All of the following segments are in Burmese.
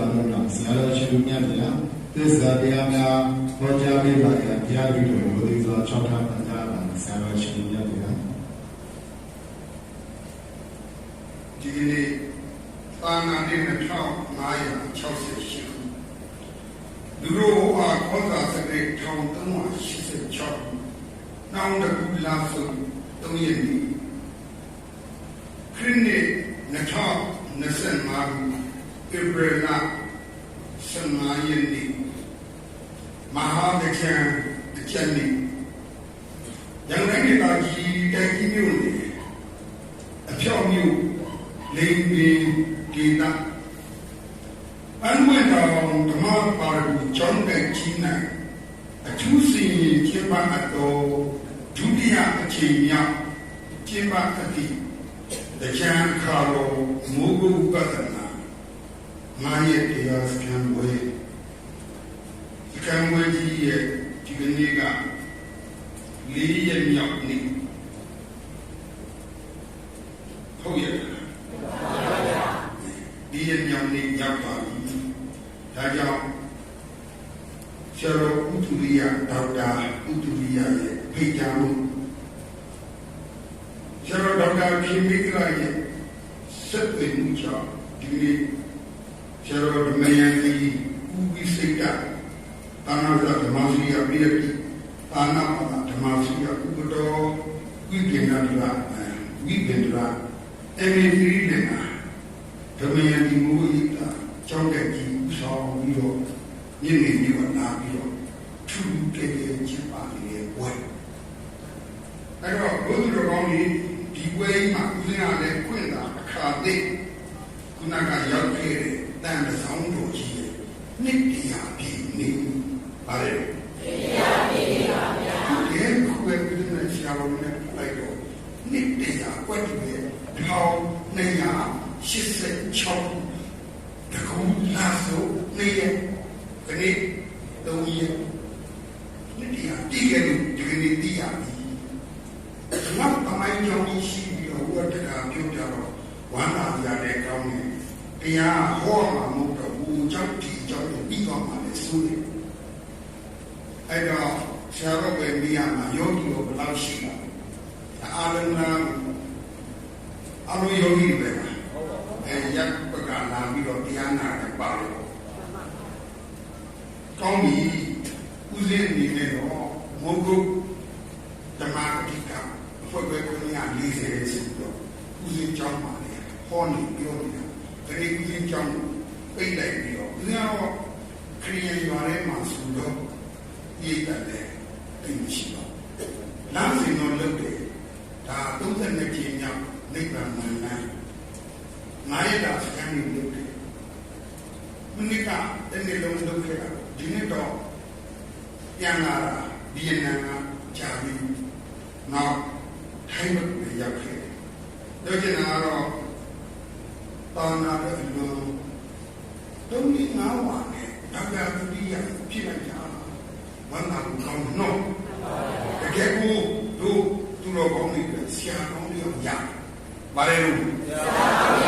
ဒုတိယပါတော့ဆရာတော်ရှင်မြတ်ဗျာသစ္စာတရားများဟောကြားပေးပါရဘုရားပြုတော်မူသည်စွာ၆ဌာပညာပါဆရာတော်ရှင်မြတ်ဗျာဒီကနေ့သာနာနေ့2568ခုလူရောအားခေါ်တာစတဲ့1386နောင်တကူလာစု3ရက်နေ့ခရစ်နှစ်2025ခု ဧပြီလ15ရက်နေ့မဟာဒကံအကျဉ်းနေ့ရန်ကုန်ဒေသကြီးတိုက်ကြီးမြို့နယ်အဖြောက်မျိုးလိန်ပင်ဒေတာအန်ဝဲတော်ဓမ္မပါရဂူကျောင်းတဲ့ကြီးနိုင်အထူးစီရင်ကျင်းပအပ်သောဒုတိယအချိန်မြောက်ကျင်းပအပ်သည့်တရားခါတော်မိုးကုတ်ပဒနာ မာရဲ့တရားစခန်းဝဲစခန်းဝဲကြီးရဲ့ဒီကနေ့ကလေးရက်မြောက်နေ့ဟုတ်ရဲ့ဒီရမြောင်နေရောက်ပါပြီဒါကြောင့်ဆရာတော်ဥတုရိယဒေါက်တာဥတုရိယရဲ့ဖိတ်ကြားမှုဆရာတော်ဒေါက်တာခင်မိကရာရဲ့ဆက်သွယ်မှုကြောင့်ဒီနေ့ ဆရာတော်ဓမ္မယန်ကြီးဥပိစိတ်တသာနာဇဓမ္မစီယပြည့်ပြီသာနာပဒဓမ္မစီယဥပတော်ဝိပင်နာဒရာဝိပင်ဒရာအမေကြီးလည်းဓမ္မယတိမူဣတာကျောင်းတက်ကြီးဥဆောင်ပြီးတော့မြင့်မြင့်မျိုးလာပြီးတော့ထူးကြဲကြဲချစ်ပါလေဝဲအဲ့တော့ဘုသူတော်ကောင်းကြီးဒီဝဲမှာဦးဇင်းရလည်းခွင့်တာအခါသိခုနကရောက်ခဲ့တဲ့ တန်တဆောင်တော်ကြီးရဲ့နှစ်တရားပြည့်နေပါလေတရားပြည့်ပါဗျာဒီခုပဲဦးဇင်းနဲ့ဆရာတော်နဲ့လိုက်တော့နှစ်တရားကွက်တည်းထောင်286တကူလာဆိုနေရခဏတုံးရနှစ်တရားတည်ခဲ့လို့ဒီကနေ့တည်ရပြီ။နောက်တမိုင်းကြောင့်ရှိပြီးတော့ဝတ်တကာပြုတ်ကြတော့ဝမ်းသာရတဲ့ကောင်းတယ်။ တရားဟောမှာမဟုတ်တော့ဘူးကြောင့်ဒီကြောင့်ပြီးတော့မှလည်းဆိုတယ်။အဲ့တော့ဆရာတော်ပဲမိရမှာယောဂီတို့ဘယ်လောက်ရှိလဲ။အားလုံးလားအလိုယောဂီတွေပဲအဲရပ်ပကလာပြီးတော့တရားနာတယ်ပါလို့ကောင်းပြီဦးဇင်းအနေနဲ့တော့မုတ်ကုတ်ဓမ္မအဓိကဖွဲ့ပဲခွင့်ရ40ဆိုတော့ဦးဇင်းကြောင်းပါလေဟောနေပြောနေတာ တကယ်ဦးဇင်းကြောင်းပြိတ်လိုက်ပြီးတော့ဦးဇင်းတော့ခရီးရရွာထဲမှာဆိုတော့ဒီတက်တယ်တိတ်မရှိတော့လမ်းစဉ်တော့လုပ်တယ်ဒါ32ကျင်းမြောက်နိဗ္ဗာန်မှန်မှန်ငါရတာစကန်နေလုပ်တယ်မနစ်ကတနေ့လုံးလုပ်ခဲ့တာဒီနေ့တော့ပြန်လာတာဗီယက်နမ်ကကြာပြီနောက်ထိုင်းဘက်ကိုရောက်ခဲ့တယ်တော့ကျင်တာကတော့ တာနာတဲ့အလုံးတုံးလေးငါးဝါနဲ့ဒေါက်တာဒုတိယဖြစ်လိုက်တာဝမ်းသာကိုကောင်းတော့တကယ်ကိုတို့သူတော်ကောင်းတွေဆရာကောင်းတွေရပါတယ်လို့ဆရာကောင်းရ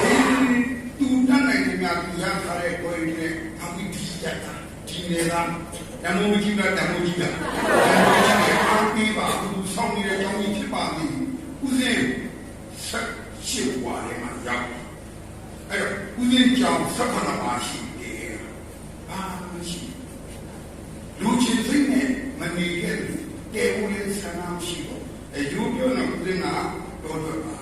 အေးသူတတ်နိုင်တယ်များသူရထားတဲ့ကိုယ်တွေနဲ့အမိဒီရတာဒီနေတာဓမ္မဝိကြီးကဓမ္မဝိကြီးကဓမ္မဝိကြီးကအားပေးပါဘူးဆောင်းနေတဲ့ကြောင်းကြီးဖြစ်ပါသည်ဦးစင်းဆက်ရှိဝါရဲမှာရောက်အဲ့ တော့ဦးစင်းကြောင့်ဆက်ခဏပါရှိတယ်ဘာမရှိလူချင်းစိတ်နဲ့မနေခဲ့ဘူးတဲဦးလေးဆန္ဒရှိတော့အယူပြောနေဦးစင်းကတော့တော့ပါ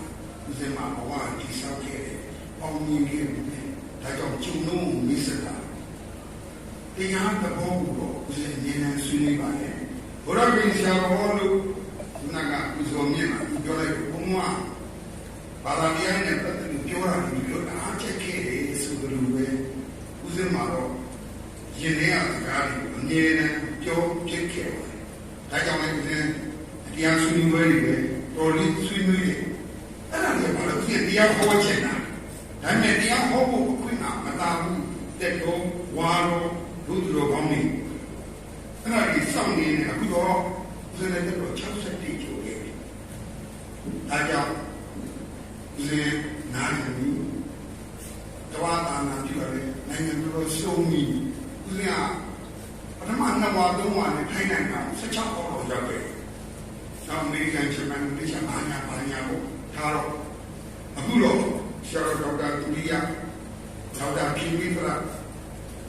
ဦးစင်းမှာဘဝတည်ဆောက်ခဲ့တယ်ပေါင်းမြင်ခဲ့တယ်ဒါကြောင့်ကျုံလုံးမိစတာတရားသဘောကိုတော့ဦးစင်းဉာဏ်ဆွေးနွေးပါလေဘုရားရှင်ဆရာတော်တို့ခုနကဦးစောမြင့်မှာပြောလိုက်ဘုံမှာဘာသာတရားနဲ့ပတ်သက်လို့ပြောတာဒီလိုအားချက်ခဲ့တယ်ဆိုလိုပဲဦးစင်း မှာတော့ယင်တဲ့စကားတွေအမြဲတမ်းပြောဖြစ်ခဲ့ပါတယ်ဒါကြောင့်လည်းဦးစင်းတရားဆွေးနွေးပွဲတွေပဲတော်လေးဆွေးနွေးတယ်အဲ့ဒါလည်းဘာလို့ဒီတရားဟောချင်တာဒါနဲ့တရားဟောဖို့အခွင့်အာမသာဘူးတက်တော့ဝါတော့ဒုတိယကောင်းနေအဲ့ဒါကြီးစောင့်နေတယ်အခုတော့ဦးစင်းလည်းတော့60တိကျော်ခဲ့ပြီဒါကြောင့်ဦးစင်းနားနေပြီတဝါတာနာပြုရတယ်နိုင်ငံတော် ရှုံးပြီဦးစင်းကပထမနှစ်ဝါသုံးဝါနဲ့ထိုင်းနိုင်ငံ16ပေါက်တော့ရောက်ခဲ့နောက်အမေရိကန်ဂျပန်တိကျဘာညာဘာညာကိုထားတော့အခုတော့ဆရာတော်ဒေါက်တာတူလီယာဒေါက်တာပီဝီဖလာ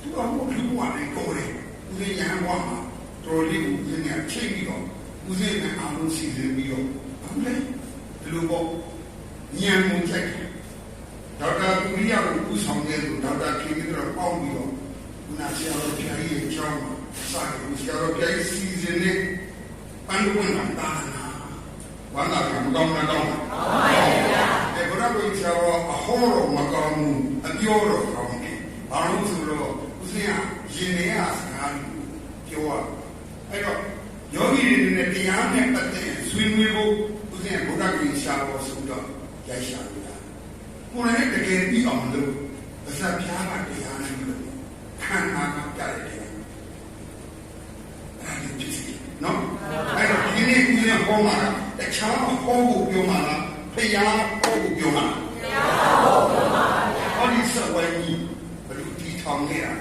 သူကဘုလူဝါနဲ့ကိုယ်တယ်ဦးစင်းရဟန်းဘွားမှာတော်လေးကိုဦးစင်းကချိန်ပြီးတော့ဦးစင်းနဲ့အားလုံးစီစဉ်ပြီးတော့အခုလေဒီလိုပေါ့ညံမှုချက် ဒေါက်တာတူလီယာကိုဦးဆောင်တဲ့လူဒေါက်တာပီဝီဖလာပေါင်းပြီးတော့ခုနဆရာတော်ပြာကြီးရဲ့အကြောင်းမှာစာကိုဆရာတော်ပြာကြီးစီစဉ်နေပန်းကွန်းတာတာနာဝမ်းသာကမကောင်းတာတော့အဲဘုရားကိုဆရာတော်အဟောတော်မကောင်းဘူးအပြောတော်ကောင်းတယ်ဘာလို့ဆိုတော့ဦးဇင်းကရင်ထဲကစကားကိုပြောရအဲ့တော့ယောဂီတွေနဲ့တရားနဲ့ပတ်သက်ဆွေးနွေးဖို့ဦးဇင်းကဘုရားကိုဆရာတော်ဆိုတော့ရိုက်ရှာလို့ရတယ်ကိုယ်လည်းတကယ်ပြီးအောင်လို့အ စပြားကတရားနဲ့လို့ခန္ဓာကပြတယ်တရားအဲ့ဒါဖြစ်စီနော်အဲ့တော့ဒီနေ့ဦးဇင်းဟောမှာတခြားဟောဖို့ပြောမှာလားတရားဟောဖို့ပြောမှာလားဟောဒီစဝိုင်းကြီးဘယ်လိုတီထောင်ခဲ့ရလဲ